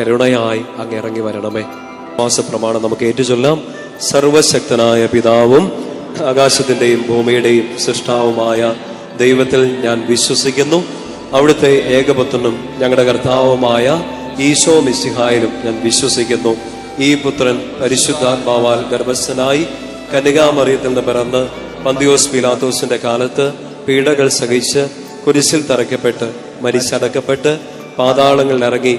കരുണയായി അങ്ങ് ഇറങ്ങി വരണമേ. മാസപ്രമാണം നമുക്ക് ഏറ്റുചൊല്ലാം സർവശക്തനായ പിതാവും ആകാശത്തിന്റെയും ഭൂമിയുടെയും സൃഷ്ടാവുമായ ദൈവത്തിൽ ഞാൻ വിശ്വസിക്കുന്നു. അവിടുത്തെ ഏകപുത്രനും ഞങ്ങളുടെ കർത്താവുമായ ഈശോ മിസ്സിഹായിലും ഞാൻ വിശ്വസിക്കുന്നു. ഈ പുത്രൻ പരിശുദ്ധാത്മാവാൽ ഗർഭസ്ഥനായി കനികാമറിയത്തിൽ നിന്ന് പിറന്ന് പന്തിയോസ് പിലാത്തോസിന്റെ കാലത്ത് പീഡകൾ സഹിച്ച് കുരിശിൽ തറയ്ക്കപ്പെട്ട് മരിച്ചടക്കപ്പെട്ട് പാതാളങ്ങളിൽ ഇറങ്ങി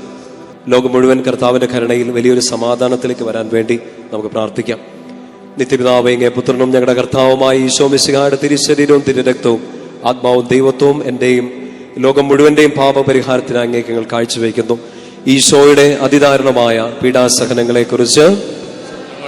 ലോകം മുഴുവൻ കർത്താവിന്റെ കരുണയിൽ വലിയൊരു സമാധാനത്തിലേക്ക് വരാൻ വേണ്ടി നമുക്ക് പ്രാർത്ഥിക്കാം. നിത്യപിതാവെങ്ങെ പുത്രനും ഞങ്ങളുടെ കർത്താവുമായി ഈശോ മിശിഹായുടെ തിരുശരീരവും തിരുരക്തവും ആത്മാവും ദൈവത്വവും എന്റെയും ലോകം മുഴുവന്റെയും പാപപരിഹാരത്തിന് അങ്ങേക്ക് ഞങ്ങൾ കാഴ്ചവെക്കുന്നു ഈശോയുടെ അതിദാരുണമായ പീഡാസഹനങ്ങളെ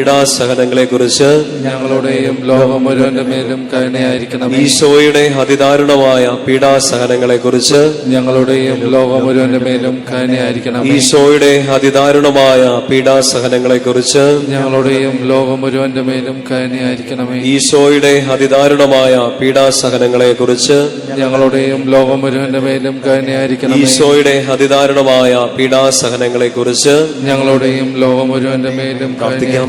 കുറിച്ച് ഞങ്ങളുടെയും ലോകം മുഴുവന്റെ മേലും കരുണയായിരിക്കണം ഈശോയുടെ അതിദാരുണമായ പീഡാസഹനങ്ങളെ കുറിച്ച് ഞങ്ങളുടെയും ലോകം മുഴുവന്റെ മേലും കരുണയായിരിക്കണം ഈശോയുടെ അതിദാരുണമായ പീഡാസഹനങ്ങളെ കുറിച്ച് ഞങ്ങളുടെയും ലോകം മുഴുവന്റെ മേലും കരുണയായിരിക്കണമേ. ഈശോയുടെ അതിദാരുണമായ പീഡാസഹനങ്ങളെ കുറിച്ച് ഞങ്ങളുടെയും ലോകം മുഴുവന്റെ മേലും കരുണയായിരിക്കണം ഈശോയുടെ അതിദാരുണമായ പീഡാസഹനങ്ങളെ കുറിച്ച് ഞങ്ങളുടെയും ലോകം മുഴുവന്റെ മേലും പ്രാർത്ഥിക്കാം.